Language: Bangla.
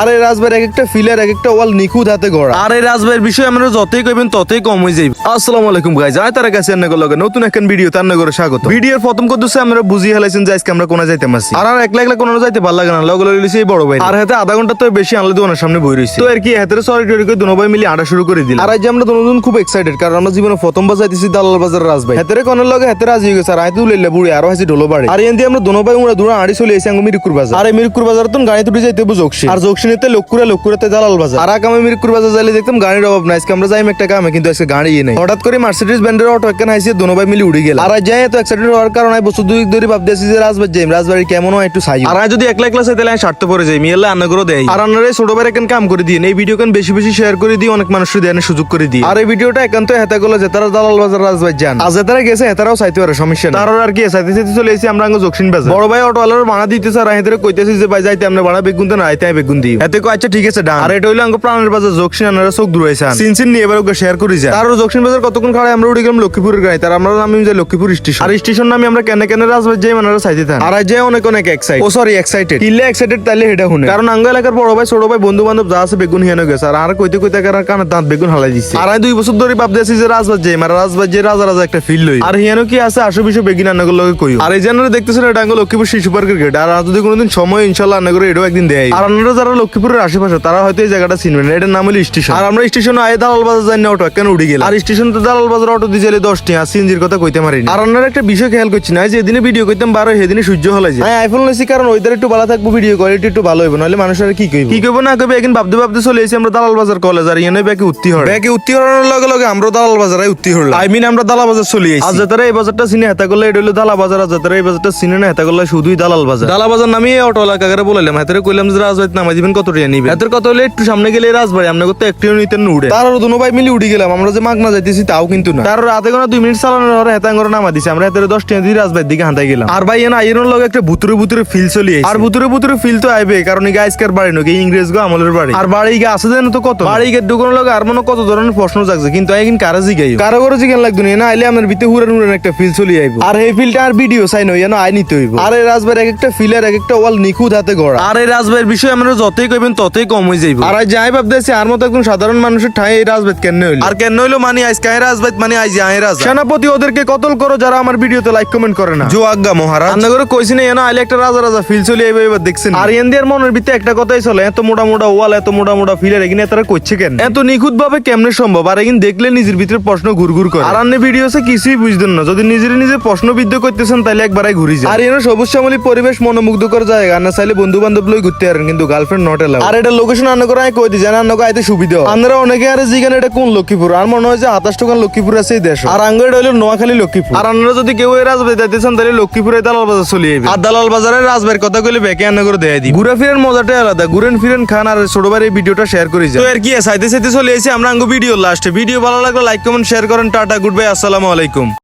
আর এই রাজবাড়ির এক একটা ফিলের এক একটা ওয়াল নিখুঁত হাতে গড়া। আর এই রাজবাড়ির বিষয়ে আমরা যতই কইবেন ততই কম হয়ে যাইবে। আসসালামু আলাইকুম গাইজ আয় তার কাছে আন্না লগে নতুন একখান ভিডিও তার নগরে স্বাগত। ভিডিওর প্রথম কদুসে আমরা বুঝিয়ে হেলাইছেন যে আজকে আমরা কোনা যাইতে মাসি আর আর একলা একলা কোনো যাইতে ভালো লাগে না লগে লগে লইছে এই বড় ভাই। আর হাতে আধা ঘণ্টা তো বেশি আনলে দোকানের সামনে বই রইছে। তো আর কি হাতের সরি টরি করে দুনো ভাই মিলে আডা শুরু করে দিল আর আজ আমরা দুজন খুব এক্সাইটেড কারণ আমরা জীবনে প্রথম বার যাইতেছি দালাল বাজার রাজবাই হাতের কোনের লগে হাতে রাজি হয়ে গেছে আর আয় তুলে বুড়ি আরও হাসি ঢোলো বাড়ি। আর এনদি আমরা দুনো ভাই উড়া দুরা আড়ি চলে এসে আঙ্গু মিরকুর বাজার। আর এই মিরকুর বাজার তো গাড়ি তুলে যাইতে জোকসি আর জোকসিনেতে লক্কুরা লক্কুরাতে দালাল বাজার। আর আগামী মিরকুর বাজার যাইলে দেখতাম গাড়ির অভাব নাই। আজকে আমরা যাইম একটা কামে কিন্তু আজকে গাড়ি নেই। হঠাৎ করে মার্সিডিজ ব্যান্ডের অটো একখান হাইসে দুনো ভাই মিলে উড়ে গেল। আর যাই এত এক্সাইটেড হওয়ার কারণে আমি বছর দুই ধরে ভাবতেছি যে রাজবাড়ি যাইম। রাজবাড়ি কেমন হয় একটু সাই আর যদি একলা একলা চাইতে আমি স্বার্থ পরে যাই আন্না করে দেয়। আর আন্নারে ছোট ভাই এখন কাম করে দিই এই ভিডিও কেন বেশি বেশি শেয়ার করে দিই অনেক মানুষের দেওয়ার সুযোগ করে দিই। আর এই ভিডিওটা একান্ত হেতা গুলো যে তারা দালাল বাজার রাজবাড়ি যান। আজ তারা গেছে হেতারাও চাইতে পারে সমস্যা না তার আর কি চাইতে চাইতে চলে এসেছি আমরা আঙ্গ জকসিন বাজার। বড় ভাই অটোওয়ালার ভাড়া দিতেছে আর হেতারে কইতেছি যে ভাই যাইতে আমরা ভাড়া বেগুন তো না আইতে বেগুন দিই। এতে কো আচ্ছা ঠিক আছে ডান। আর এটা হইল আঙ্গ প্রাণের বাজার জকসিন আনারা চোখ দূর হয়েছে সিন সিন নিয়ে এবার ওকে শেয়ার করি যায় আর জকসিন বাজার কতক্ষণ খাড়ায়? আমরা উঠে গেলাম লক্ষ্মীপুরের গাড়ি। তার আমরা নামি যাই লক্ষ্মীপুর স্টেশন আর স্টেশন নামে আমরা কেন কেন রাজবাড়ি যাই চাইতে থাকি আর আজ অনেক অনেক এক্সাইট ও সরি এক্সাইটেড কিল্লে এক্সাইটেড তাইলে হেটা শুনে। কারণ আঙ্গ এলাকার বড় ভাই ছোট ভাই বন্ধু বান্ধব যা আছে বেগুন হিয়ানো গেছে। আর আর কইতে কইতে কারণ কানে দাঁত বেগুন হালাই দিচ্ছে আর আমি দুই বছর ধরে যে রাজবাড়ি যাই রাজবাড়ি যাই রাজা রাজা একটা ফিল লই। আর হিয়ানো কি আছে? আশো বিশো বেগিন আন্নাগুলো লগে কইও। আর এই জানারে দেখতেছেন এটা আঙ্গ লক্ষ্মীপুর শিশু পার্কের গেট আর যদি কোনোদিন সময় ইনশাল্লাহ করে এটাও একদিন দেয় আর আপনারা যারা লক্ষ্মীপুরের আশেপাশে তারা হয়তো এই জায়গাটা চিনবেন না। এটার নাম হলো স্টেশন। আর আমরা স্টেশনে আয় দালাল বাজার যাই না অটো কেন উঠে গেলাম? আর স্টেশন তো দালাল বাজার অটো দিয়ে যাইলে দশটি আর সিএনজির কথা কইতে পারিনি। আর আপনারা একটা বিষয় খেয়াল করছি না যে এদিনে ভিডিও করতাম বারো সেদিনে সূর্য হলে যায়। হ্যাঁ আইফোন লইছি কারণ ওইদার একটু ভালো থাকব ভিডিও কোয়ালিটি একটু ভালো হইব নাহলে মানুষের কি কইব? কি কইব না কইবে এখন ভাবতে ভাবতে চলে এসেছি আমরা দালাল বাজার কলেজ আর এনে ব্যাকে উত্তি হড় ব্যাকে উত্তি হড়ার লগে লগে আমরা দালাল বাজারে উত্তি হড়লাম আই মিন আমরা দালাল বাজার চলে এসেছি। আজ যাতারা এই বাজারটা চিনে হেতা করলে এটা হলো দালাল বাজার আর যাতারা এই বাজারটা চিনে না হেতা করলে শুধুই দালাল বাজার। দালাল বাজার নামে অটো এলাকারে বলাইলাম হেতারে কইলাম যে রাজবাড়িতে নামাই দিবেন কত টাকা নিবে হেতার কত হলে একটু সামনে গেলে রাজবাড়ি আমরা করতে একটিও নিতে উড়ে তার আর দুনো ভাই মিলে উড়ে গেলাম আমরা যে মাগনা যাইতেছি তাও কিন্তু না। তার আধা ঘণ্টা দুই মিনিট চালানোর পরে হেতাং করে নামা দিছে আমরা হেতারে দশ টাকা দিয়ে রাজবাড়ির দিকে হাঁটাই গেলাম। আর ভাই এনা আইরন লগে একটা ভুতুরে ভুতুরে ফিল চলি আর ভুতুরে ভুতুরে ফিল তো আইবে কারণ এই গাইসকার বাড়ি নকে ইংরেজ গো আমলের বাড়ি। আর বাড়ি গা আছে জানো তো কত বাড়ি গেট দোকানের লগে আর মনে কত ধরনের প্রশ্ন জাগছে কিন্তু এখন কারা জিগাই কারও করে জিগান লাগতো না আইলে আমার ভিতরে হুরান হুরান একটা ফিল চলি আইবো। আর এই ফিলটা আর ভিডিও চাই নই যেন আই নিতে হইব। আর এই রাজবাড়ির এক একটা ফিলের এক একটা ওয়াল নিখুঁত হাতে গড়া। আর এই রাজবাড়ির বিষয়ে আমরা যতই কইবেন ততই কম হয়ে যাইব। আর যাই ভাবতেছি আর মতো একজন সাধারণ মানুষের ঠাই এই রাজবাড়ি কেন হইল? আর কেন হইল মানে আজ কাহে রাজবাড়ি মানে আজ আয় রাজ। সেনাপতি ওদেরকে কতল করো যারা আমার ভিডিওতে লাইক কমেন্ট করে না? জো আজ্ঞা মহারাজ। রান্না করে কইছি না এনা আইলে একটা রাজা রাজা ফিল চলে আইবে এবার দেখছেন। আর এনদের মনের ভিতরে একটা কথাই চলে এত মোটা মোটা ওয়াল এত মোটা মোটা ফিলের এখানে তারা করছে কেন? এত নিখুঁত ভাবে কেমনে সম্ভব? আর এখানে দেখলে নিজের ভিতরে প্রশ্ন ঘুরঘুর করে। আর আন্নে ভিডিওসে কিছুই বুঝতেন না। যদি নিজের নিজে প্রশ্নবিদ্ধ করতেছেন তাহলে একবারাই ঘুরি যায় আর এর সবুজ শ্যামলী পরিবেশ মনোমুগ্ধকর জায়গা না চাইলে বন্ধু বান্ধব লই ঘুরতে পারেন কিন্তু গার্লফ্রেন্ড নট এলাও আর এটা লোকেশন আন্ন করে আমি কই দিই? জানা আন্ন আইতে সুবিধা। আপনারা অনেকে আরে জিগান এটা কোন লক্ষ্মীপুর? আর মনে হয় যে আতাশ টাকা লক্ষ্মীপুর আছে এই দেশ। আর আঙ্গুর এটা হলো নোয়াখালী লক্ষ্মীপুর। আর আপনারা যদি কেউ এই রাজবাড়ি যাইতেছেন তাহলে লক্ষ্মীপুরে দালাল বাজার চলে যাবে আর দালাল বাজারের রাজবাড়ির কথা কইলে বেকে আন্ন করে দেয় দিই ঘুরে ফিরেন মজাটাই আলাদা। ঘুরেন ফিরেন খান আর ছোট ভাই এই ভিডিওটা শেয়ার করে যায় তো আর কি সাইতে সাইতে চলে এসে আমরা আঙ্গু ভিডিও লাস্টে ভিডিও ভালো লাগলে লাইক কমেন্ট শেয়ার করেন। টাটা গুড বাই আসসালামু আলাইকুম।